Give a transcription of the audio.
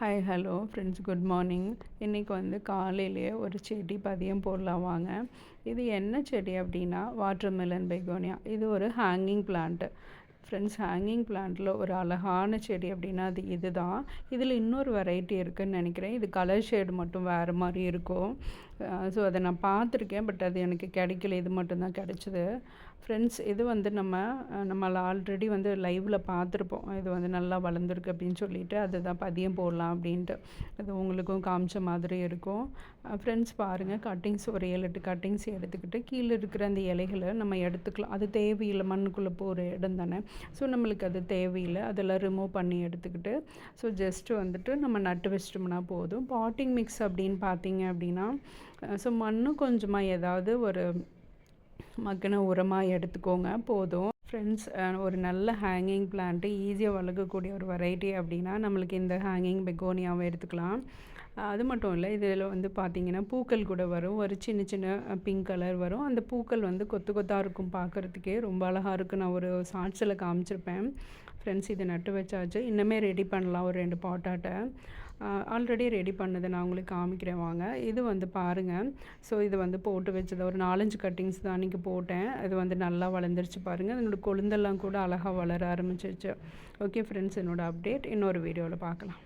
Hi hello friends good morning இன்றைக்கி வந்து காலையிலேயே ஒரு செடி பதியம் போடலாம் வாங்க. இது என்ன செடி அப்படின்னா வாட்டர் மெலன் பெகோனியா இது ஒரு ஹேங்கிங் பிளான்ட்டு ஃப்ரெண்ட்ஸ் ஹேங்கிங் பிளான்ட்டில் ஒரு அழகான செடி அப்படின்னா அது இது தான் இதில் இன்னொரு வெரைட்டி இருக்குதுன்னு நினைக்கிறேன். இது கலர் ஷேடு மட்டும் வேறு மாதிரி இருக்கும். ஸோ அதை நான் பார்த்துருக்கேன் பட் அது எனக்கு கிடைக்கல. இது மட்டும்தான் கிடச்சிது. ஃப்ரெண்ட்ஸ் இது வந்து நம்ம நம்மளை ஆல்ரெடி வந்து லைவில் பார்த்துருப்போம். இது வந்து நல்லா வளர்ந்துருக்கு அப்படின்னு சொல்லிட்டு அதை தான் பதியம் போடலாம் அப்படின்ட்டு. அது உங்களுக்கும் காமிச்ச மாதிரி இருக்கும். ஃப்ரெண்ட்ஸ் பாருங்கள் கட்டிங்ஸ் ஒரு ஏழு எட்டு கட்டிங்ஸ் எடுத்துக்கிட்டு கீழே இருக்கிற அந்த இலைகளை நம்ம எடுத்துக்கலாம். அது தேவையில்லை. மண்ணுக்குள்ளே போகிற இடம் தானே. ஸோ நம்மளுக்கு அது தேவையில்லை. அதெல்லாம் ரிமூவ் பண்ணி எடுத்துக்கிட்டு ஸோ ஜஸ்ட்டு வந்துட்டு நம்ம நட்டு வச்சிட்டோம்னா போதும். பாட்டிங் மிக்ஸ் அப்படின்னு பார்த்தீங்க அப்படின்னா ஸோ மண்ணும் கொஞ்சமாக ஏதாவது ஒரு மக்கின உரமாக எடுத்துக்கோங்க போதும். ஃப்ரெண்ட்ஸ் ஒரு நல்ல ஹேங்கிங் பிளான்ட்டு ஈஸியாக வளர்க்கக்கூடிய ஒரு வெரைட்டி அப்படின்னா நம்மளுக்கு இந்த ஹேங்கிங் பெகோனியாவை எடுத்துக்கலாம். அது மட்டும் இல்லை இதில் வந்து பார்த்திங்கன்னா பூக்கள் கூட வரும். ஒரு சின்ன சின்ன பிங்க் கலர் வரும். அந்த பூக்கள் வந்து கொத்து கொத்தாக இருக்கும் பார்க்குறதுக்கே ரொம்ப அழகாக இருக்குது நான் ஒரு ஷார்ட்ஸில் காமிச்சிருப்பேன். ஃப்ரெண்ட்ஸ் இதை நட்டு வச்சாச்சு. இன்னுமே ரெடி பண்ணலாம் ஒரு ரெண்டு பாட்டாட்டை ஆல்ரெடி ரெடி பண்ணதை நான் உங்களுக்கு காமிக்கிறேன். வாங்க. இது வந்து பாருங்கள் ஸோ இது வந்து போட்டு வச்சது. ஒரு நாலஞ்சு கட்டிங்ஸ் தான் அன்றைக்கி போட்டேன். இது வந்து நல்லா வளர்ந்துருச்சு பாருங்கள் என்னோடய கொழுந்தெல்லாம் கூட அழகாக வளர ஆரம்பிச்சிருச்சு. ஓகே ஃப்ரெண்ட்ஸ் என்னோடய அப்டேட் இன்னொரு வீடியோவில் பார்க்கலாம்